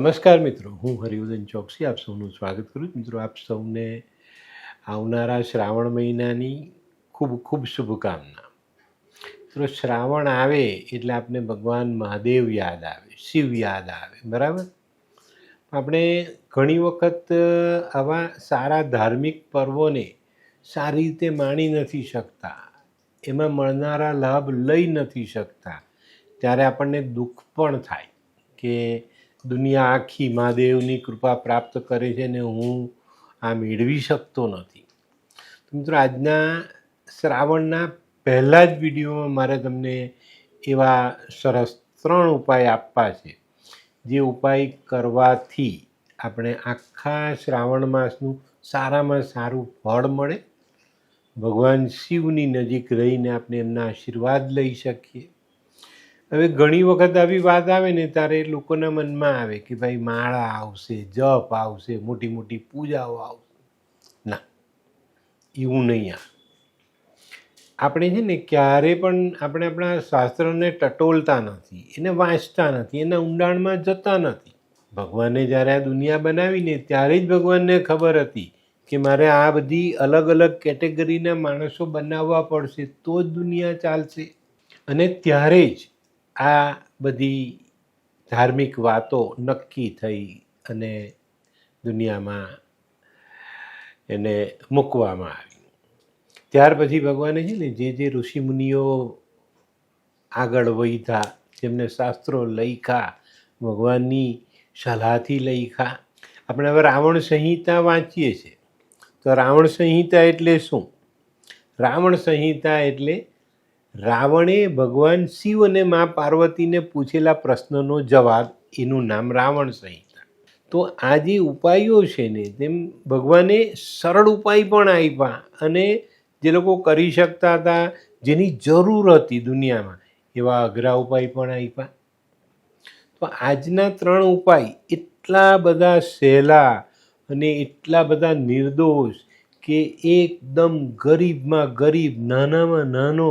નમસ્કાર મિત્રો, હું હરિવર્ધન ચોકસી, આપ સૌનું સ્વાગત કરું છું. મિત્રો, આપ સૌને આવનારા શ્રાવણ મહિનાની ખૂબ ખૂબ શુભકામના. મિત્રો, શ્રાવણ આવે એટલે આપને ભગવાન મહાદેવ યાદ આવે, શિવ યાદ આવે, બરાબર? આપણે ઘણી વખત આવા સારા ધાર્મિક પર્વોને સારી રીતે માણી નથી શકતા. એમાં મળનારા લાભ લઈ નથી શકતા. ત્યારે આપણને દુઃખ પણ થાય કે દુનિયા આખી મહાદેવની કૃપા પ્રાપ્ત કરે છે ને હું આ મેળવી શકતો નથી. મિત્રો, આજના શ્રાવણના પહેલાં જ વિડીયોમાં મારે તમને એવા સરસ ત્રણ ઉપાય આપવા છે. જે ઉપાય કરવાથી આપણે આખા શ્રાવણ માસનું સારામાં સારું ફળ મળે. ભગવાન શિવની નજીક રહીને આપણે એમના આશીર્વાદ લઈ શકીએ. હવે ઘણી વખત આવી વાત આવે ને ત્યારે લોકોના મનમાં આવે કે ભાઈ માળા આવશે, જપ આવશે, મોટી મોટી પૂજાઓ આવશે. ના, એવું નહીં આ આપણે છે ને ક્યારે પણ આપણે આપણા શાસ્ત્રને ટટોલતા નથી, એને વાંચતા નથી, એના ઊંડાણમાં જતા નથી. ભગવાને જ્યારે આ દુનિયા બનાવીને ત્યારે જ ભગવાનને ખબર હતી કે મારે આ બધી અલગ અલગ કેટેગરીના માણસો બનાવવા પડશે, તો જ દુનિયા ચાલશે. અને ત્યારે જ આ બધી ધાર્મિક વાતો નક્કી થઈ અને દુનિયામાં એને મૂકવામાં આવી. ત્યાર પછી ભગવાને છે ને જે જે ઋષિમુનિઓ આગળ વધ્યા, જેમને શાસ્ત્રો લખ્યા, ભગવાનની સલાહથી લખ્યા, આપણે હવે રાવણ સંહિતા વાંચીએ છીએ. તો રાવણ સંહિતા એટલે શું? રાવણ સંહિતા એટલે રાવણે ભગવાન શિવ અને મા પાર્વતીને પૂછેલા પ્રશ્નનો જવાબ એનું નામ રાવણ સંહિતા. તો આ જે ઉપાયો છે ને, તેમ ભગવાને સરળ ઉપાય પણ આપ્યા અને જે લોકો કરી શકતા હતા, જેની જરૂર હતી દુનિયામાં, એવા અઘરા ઉપાય પણ આપ્યા તો આજના ત્રણ ઉપાય એટલા બધા સહેલા અને એટલા બધા નિર્દોષ કે એકદમ ગરીબમાં ગરીબ, નાનામાં નાનો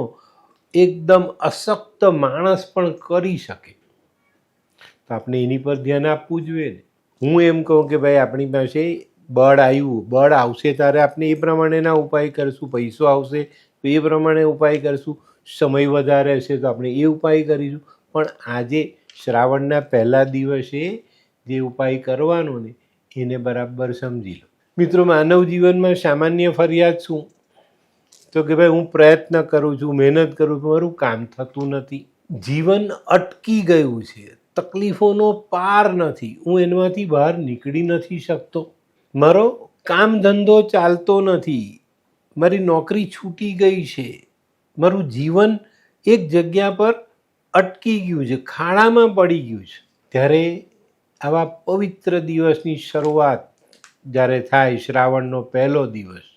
એકદમ અશક્ત માણસ પણ કરી શકે. તો આપણે એની પર ધ્યાન આપવું જોઈએ ને. હું એમ કહું કે ભાઈ, આપણી પાસે બળ આવ્યું, બળ આવશે ત્યારે આપણે એ પ્રમાણેના ઉપાય કરશું, પૈસો આવશે તો એ પ્રમાણે ઉપાય કરશું, સમય વધારે હશે તો આપણે એ ઉપાય કરીશું. પણ આજે શ્રાવણના પહેલા દિવસે જે ઉપાય કરવાનો ને, એને બરાબર સમજી લો. મિત્રો, માનવ જીવનમાં સામાન્ય ફરિયાદ શું? તો કે ભાઈ હું પ્રયત્ન કરું છું, મહેનત કરું છું, મારું કામ થતું નથી. જીવન અટકી ગયું છે. તકલીફોનો પાર નથી. હું એમાંથી બહાર નીકળી નથી શકતો. મારો કામ ધંધો ચાલતો નથી. મારી નોકરી છૂટી ગઈ છે. મારું જીવન એક જગ્યા પર અટકી ગયું છે, ખાડામાં પડી ગયું છે. ત્યારે આવા પવિત્ર દિવસની શરૂઆત જ્યારે થાય શ્રાવણનો પહેલો દિવસ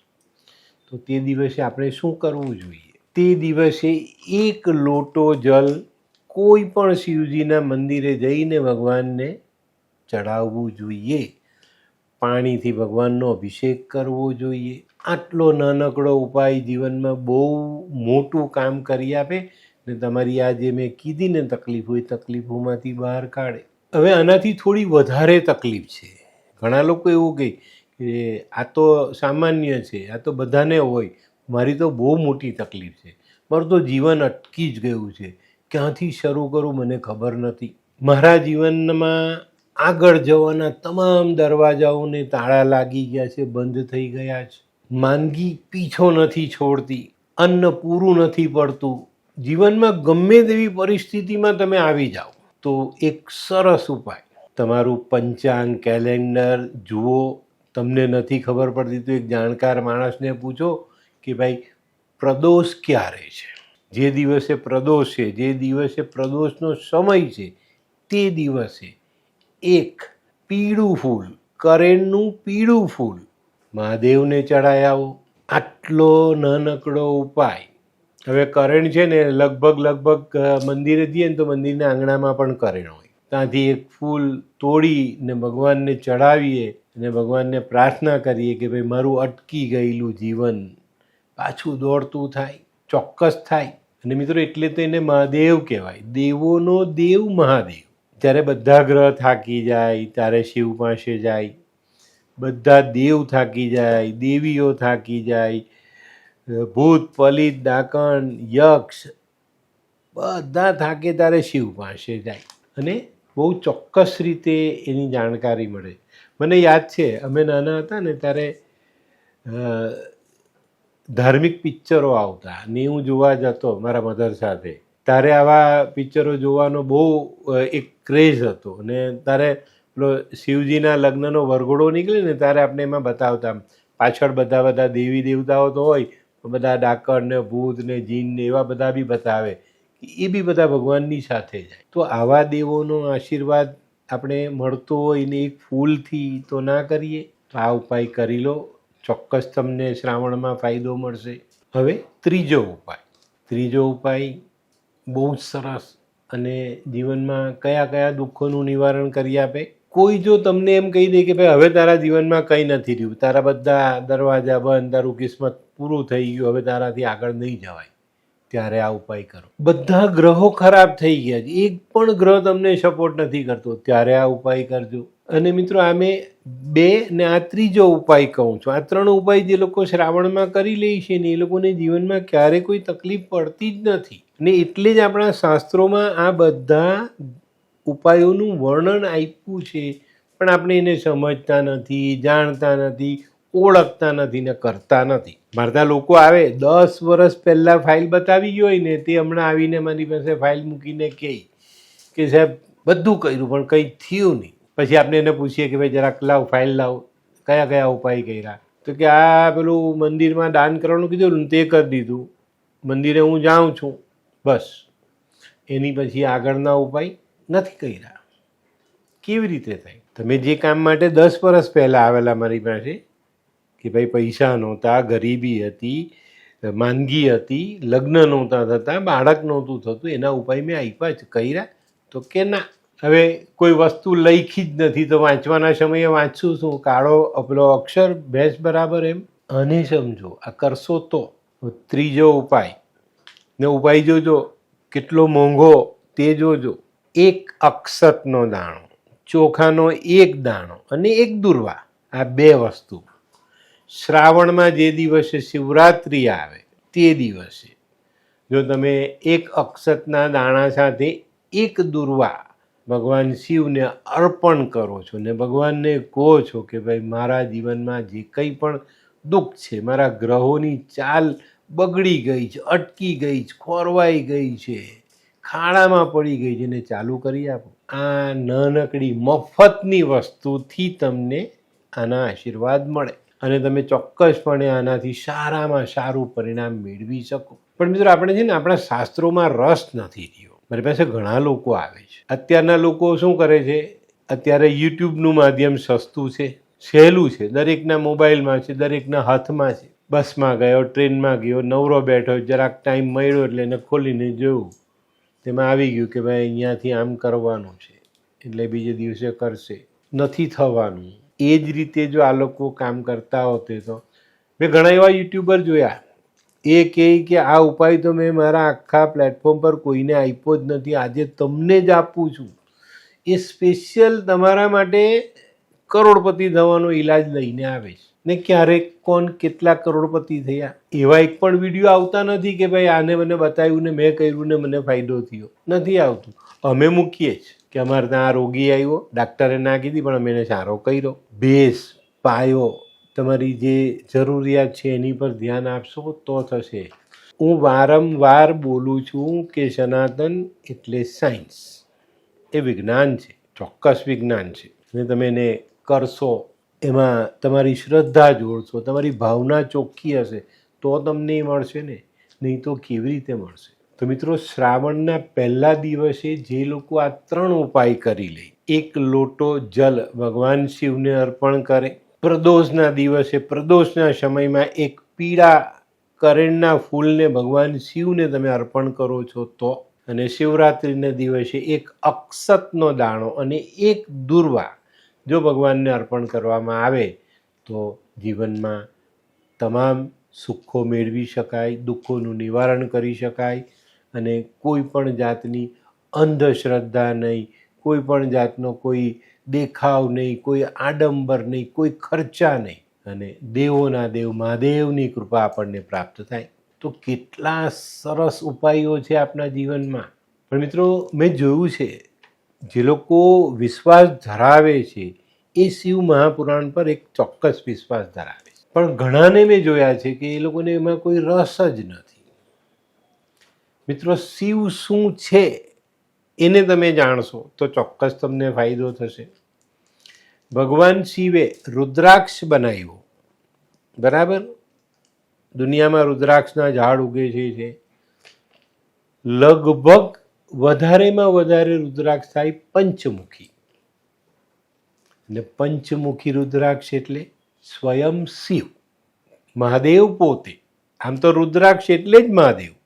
તો તે દિવસે આપણે શું કરવું જોઈએ? તે દિવસે એક લોટો જલ કોઈ પણ શિવજીના મંદિરે જઈને ભગવાનને ચડાવવું જોઈએ. પાણીથી ભગવાનનો અભિષેક કરવો જોઈએ. આટલો નાનકડો ઉપાય જીવનમાં બહુ મોટું કામ કરી આપે ને તમારી આ જે મેં કીધી ને તકલીફ હોય તકલીફોમાંથી બહાર કાઢે. હવે આનાથી થોડી વધારે તકલીફ છે. ઘણા લોકો એવું કહે કે આ તો સામાન્ય છે, આ તો બધાને હોય. મારી તો બહુ મોટી તકલીફ છે. મારું તો જીવન અટકી જ ગયું છે. ક્યાંથી શરૂ કરું મને ખબર નથી. મારા જીવનમાં આગળ જવાના તમામ દરવાજાઓને તાળા લાગી ગયા છે, બંધ થઈ ગયા છે. માંદગી પીછો નથી છોડતી, અન્ન પૂરું નથી પડતું. જીવનમાં ગમે તેવી પરિસ્થિતિમાં તમે આવી જાઓ, તો એક સરસ ઉપાય. તમારું પંચાંગ કેલેન્ડર જુઓ તમને નથી ખબર પડતી, તો એક જાણકાર માણસને પૂછો કે ભાઈ, પ્રદોષ ક્યારે છે? જે દિવસે પ્રદોષ છે, જે દિવસે પ્રદોષનો સમય છે, તે દિવસે એક પીળું ફૂલ, કરેણનું પીળું ફૂલ મહાદેવને ચડાયાવો આટલો નાનકડો ઉપાય. હવે કરેણ છે ને, લગભગ લગભગ મંદિરે જઈએ ને તો મંદિરના આંગણામાં પણ કરેણ હોય. ત્યાંથી એક ફૂલ તોડીને ભગવાનને ચડાવીએ અને ભગવાનને પ્રાર્થના કરીએ કે ભાઈ, મારું અટકી ગયેલું જીવન પાછું દોડતું થાય, ચોક્કસ થાય. અને મિત્રો, એટલે તો એને મહાદેવ કહેવાય. દેવોનો દેવ મહાદેવ. જ્યારે બધા ગ્રહ થાકી જાય, ત્યારે શિવ પાસે જાય. બધા દેવ થાકી જાય, દેવીઓ થાકી જાય. ભૂત, પલિત, ડાકણ, યક્ષ, બધા થાકે ત્યારે શિવ પાસે જાય. અને બહુ ચોક્કસ રીતે એની જાણકારી મળે. મને યાદ છે, અમે નાના હતા ને ત્યારે ધાર્મિક પિક્ચરો આવતા, ને હું જોવા જતો મારા મધર સાથે. તારે આવા પિક્ચરો જોવાનો બહુ એક ક્રેઝ હતો. અને ત્યારે પેલો શિવજીના લગ્નનો વરઘોડો નીકળે ને ત્યારે આપણે એમાં બતાવતા, પાછળ બધા બધા દેવી દેવતાઓ તો હોય બધા ડાકર ને ભૂત ને જીન ને એવા બધા બી બતાવે એ બી બધા ભગવાનની સાથે જાય. તો આવા દેવોનો આશીર્વાદ આપણે મળતો હોય ને એક ફૂલથી તો ના કરીએ આ ઉપાય કરી લો. ચોક્કસ તમને શ્રાવણમાં ફાયદો મળશે. હવે ત્રીજો ઉપાય. ત્રીજો ઉપાય બહુ જ સરસ અને જીવનમાં કયા કયા દુઃખોનું નિવારણ કરી આપે. કોઈ જો તમને એમ કહી દે કે ભાઈ, હવે તારા જીવનમાં કંઈ નથી રહ્યું. તારા બધા દરવાજા બંધ, તારું કિસ્મત પૂરું થઈ ગયું. હવે તારાથી આગળ નહીં જવાય. ત્યારે આ ઉપાય કરો. બધા ગ્રહો ખરાબ થઈ ગયા છે. એક પણ ગ્રહ તમને સપોર્ટ નથી કરતો. ત્યારે આ ઉપાય કરજો. અને મિત્રો આ મેં બે ને આ ત્રીજો ઉપાય કહું છું. આ ત્રણ ઉપાય જે લોકો શ્રાવણમાં કરી લે છે ને એ લોકોને જીવનમાં ક્યારે કોઈ તકલીફ પડતી જ નથી. ને એટલે જ આપણા શાસ્ત્રોમાં આ બધા ઉપાયોનું વર્ણન આપ્યું છે. પણ આપણે એને સમજતા નથી, જાણતા નથી. ઓળખતા નથી ને કરતા નથી. મારતા લોકો આવે, દસ વર્ષ પહેલાં ફાઇલ બતાવી ગઈ હોય ને, તે હમણાં આવીને મારી પાસે ફાઇલ મૂકીને કહે કે, સાહેબ, બધું કર્યું, પણ કંઈ થયું નહીં. પછી આપણે એને પૂછીએ કે, ભાઈ, જરાક લાવ, ફાઇલ લાવ. કયા કયા ઉપાય કર્યા? તો કે, આ પેલું મંદિરમાં દાન કરવાનું કીધું ને, તે કરી દીધું. મંદિરે હું જાઉં છું. બસ. એની પછી આગળના ઉપાય નથી કર્યા. કેવી રીતે થાય? તમે જે કામ માટે દસ વર્ષ પહેલાં આવેલા મારી પાસે કે ભાઈ પૈસા નહોતા, ગરીબી હતી, માંદગી હતી, લગ્ન નહોતા થતા, બાળક નહોતું થતું, એના ઉપાય મેં આપ્યા જ, કર્યા. તો કે ના, હવે કોઈ વસ્તુ લખી જ નથી, તો વાંચવાના સમયે વાંચશું શું? કાળો આપણો અક્ષર, ભેંસ બરાબર એમ? અને સમજો, આ કરશો તો. ત્રીજો ઉપાય. ને ઉપાય જોજો, કેટલો મોંઘો, તે જોજો. એક અક્ષતનો દાણો, ચોખાનો એક દાણો અને એક દુર્વા, આ બે વસ્તુ. શ્રાવણમાં જે દિવસે શિવરાત્રિ આવે, તે દિવસે. જો તમે એક અક્ષતના દાણા સાથે એક દુર્વા ભગવાન શિવને અર્પણ કરો છો ને ભગવાનને કહો છો કે ભાઈ મારા જીવનમાં જે કંઈ પણ દુઃખ છે, મારા ગ્રહોની ચાલ બગડી ગઈ છે, અટકી ગઈ છે, ખોરવાઈ ગઈ છે, ખાડામાં પડી ગઈ છે ને ચાલુ કરી આપો. આ નાનકડી મફતની વસ્તુથી તમને આના આશીર્વાદ મળે. અને તમે ચોક્કસપણે આનાથી સારામાં સારું પરિણામ મેળવી શકો. પણ મિત્રો, આપણે છે ને આપણા શાસ્ત્રોમાં રસ નથી રહ્યો. મારી પાસે ઘણા લોકો આવે છે. અત્યારના લોકો શું કરે છે? અત્યારે યુટ્યુબનું માધ્યમ સસ્તું છે, સહેલું છે. દરેકના મોબાઈલમાં છે, દરેકના હાથમાં છે. બસમાં ગયો, ટ્રેનમાં ગયો, નવરો બેઠો, જરાક ટાઈમ મળ્યો એટલે એને ખોલીને જોયું. તેમાં આવી ગયું કે ભાઈ, અહીંયાથી આમ કરવાનું છે. એટલે બીજે દિવસે કરશે. નથી થવાનું. એ જ રીતે જો આ લોકો કામ કરતા હોતે તો. મેં ઘણા એવા યુટ્યુબર જોયા. એ કહે કે આ ઉપાય તો મેં મારા આખા પ્લેટફોર્મ પર કોઈને આપ્યો જ નથી. આજે તમને જ આપું છું. એ સ્પેશિયલ તમારા માટે કરોડપતિ થવાનો ઈલાજ લઈને આવે છે. ને ક્યારેક કોણ કેટલા કરોડપતિ થયા? એવા એક પણ વીડિયો આવતા નથી કે ભાઈ આને મને બતાવ્યું ને મેં કર્યું ને મને ફાયદો થયો. નથી આવતું. અમે મૂકીએ જ. કે અમારે ત્યાં આ રોગી આવ્યો, ડાક્ટરે ના કીધી, પણ અમે એને સારો કર્યો. ભેસ, પાયો, તમારી જે જરૂરિયાત છે એની પર ધ્યાન આપશો તો થશે. હું વારંવાર બોલું છું કે સનાતન એટલે સાયન્સ. એ વિજ્ઞાન છે, ચોક્કસ વિજ્ઞાન છે. અને તમે એને કરશો, એમાં તમારી શ્રદ્ધા જોડશો, તમારી ભાવના ચોખ્ખી હશે, તો તમને મળશે ને, નહીં તો કેવી રીતે મળશે? તો મિત્રો, શ્રાવણના પહેલા દિવસે જે લોકો આ ત્રણ ઉપાય કરી લે, એક લોટો જલ ભગવાન શિવને અર્પણ કરે, પ્રદોષના દિવસે, પ્રદોષના સમયમાં એક પીળા કરેણના ફૂલને ભગવાન શિવને તમે અર્પણ કરો છો તો, અને શિવરાત્રિના દિવસે એક અક્ષતનો દાણો અને એક દુર્વા જો ભગવાનને અર્પણ કરવામાં આવે, તો જીવનમાં તમામ સુખો મેળવી શકાય, દુઃખોનું નિવારણ કરી શકાય અને કોઈ પણ જાતની અંધશ્રદ્ધા નહીં, કોઈ પણ જાતનો કોઈ દેખાવ નહીં, કોઈ આડંબર નહીં, કોઈ ખર્ચા નહીં. અને દેવોના દેવ, મહાદેવની કૃપા આપણને પ્રાપ્ત થાય. તો કેટલા સરસ ઉપાયો છે આપણા જીવનમાં. પણ મિત્રો, મેં જોયું છે, જે લોકો વિશ્વાસ ધરાવે છે, એ શિવ મહાપુરાણ પર એક ચોક્કસ વિશ્વાસ ધરાવે છે. પણ ઘણાને મેં જોયા છે કે એ લોકોને એમાં કોઈ રસ જ નથી. મિત્રો, શિવ શું છે એને તમે જાણશો, તો ચોક્કસ તમને ફાયદો થશે. ભગવાન શિવે રુદ્રાક્ષ બનાવ્યો. બરાબર? દુનિયામાં રુદ્રાક્ષના ઝાડ ઉગે છે લગભગ વધારેમાં વધારે રુદ્રાક્ષ થાય પંચમુખી. અને પંચમુખી રુદ્રાક્ષ એટલે સ્વયં શિવ. મહાદેવ પોતે. આમ તો રુદ્રાક્ષ એટલે જ મહાદેવ.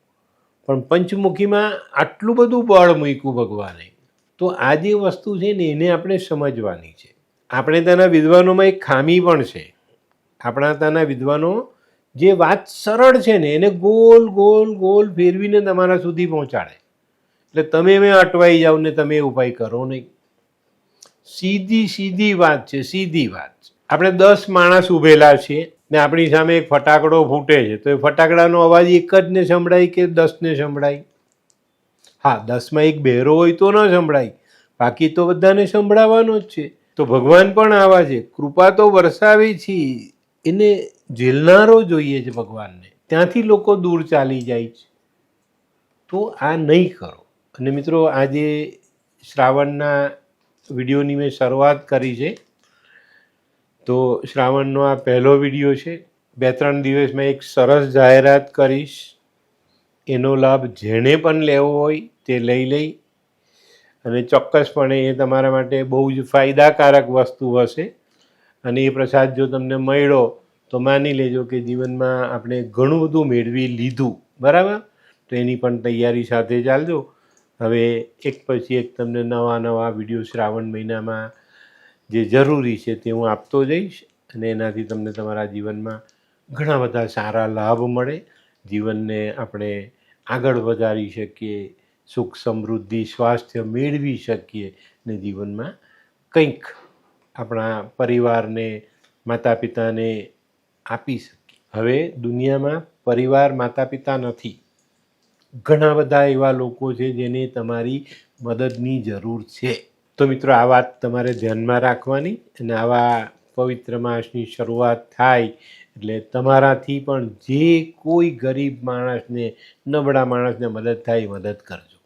પણ પંચમુખીમાં આટલું બધું બળ મૂક્યું ભગવાને. તો આ જે વસ્તુ છે ને, એને આપણે સમજવાની છે. આપણે ત્યાંના વિદ્વાનોમાં એક ખામી પણ છે. આપણા ત્યાંના વિદ્વાનો જે વાત સરળ છે ને, એને ગોલ ગોલ ગોલ ફેરવીને તમારા સુધી પહોંચાડે. એટલે તમે એમ અટવાઈ જાઓ ને તમે ઉપાય કરો નહીં. સીધી સીધી વાત છે, સીધી વાત. આપણે દસ માણસ ઉભેલા છીએ. ને આપણી સામે એક ફટાકડો ફૂટે છે. તો એ ફટાકડાનો અવાજ એક જ ને સંભળાય કે દસને સંભળાય? હા, દસમાં એક બહેરો હોય તો ન સંભળાય. બાકી તો બધાને સંભળાવવાનો જ છે. તો ભગવાન પણ આવા છે. કૃપા તો વરસાવી છે. એને ઝીલનારો જોઈએ છે ભગવાનને. ત્યાંથી લોકો દૂર ચાલી જાય છે. તો આ નહીં કરો. અને મિત્રો, આજે શ્રાવણના વિડીયોની મેં શરૂઆત કરી છે. તો શ્રાવણનો આ પહેલો વીડિયો છે. બે ત્રણ દિવસમાં એક સરસ જાહેરાત કરીશ. એનો લાભ જેણે પણ લેવો હોય તે લઈ લઈ. અને ચોક્કસપણે એ તમારા માટે બહુ જ ફાયદાકારક વસ્તુ હશે. અને એ પ્રસાદ જો તમને મળ્યો, તો માની લેજો કે જીવનમાં આપણે ઘણું બધું મેળવી લીધું. બરાબર? તો એની પણ તૈયારી સાથે ચાલજો. હવે એક પછી એક તમને નવા નવા વીડિયો શ્રાવણ મહિનામાં જે જરૂરી છે તે હું આપતો જઈશ અને એનાથી તમને તમારા જીવનમાં ઘણા બધા સારા લાભ મળે. જીવનને આપણે આગળ વધારી શકીએ, સુખ સમૃદ્ધિ, સ્વાસ્થ્ય મેળવી શકીએ ને જીવનમાં કંઈક આપણા પરિવારને માતા પિતાને આપી શકીએ. હવે દુનિયામાં પરિવાર માતા પિતા નથી. ઘણા બધા એવા લોકો છે જેને તમારી મદદની જરૂર છે. તો મિત્રો, આ વાત તમારે ધ્યાનમાં રાખવાની અને આવા પવિત્ર માસની શરૂઆત થાય એટલે તમારાથી પણ જે કોઈ ગરીબ માણસને, નબળા માણસને મદદ થાય મદદ કરજો.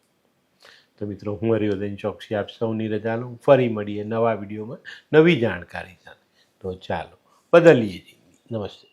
તો મિત્રો, હું હરિવર્ધન ચોકસી આપ સૌની રજા લઉં. ફરી મળીએ નવા વિડીયોમાં નવી જાણકારી સાથે. તો ચાલો, બદલીએ નમસ્તે.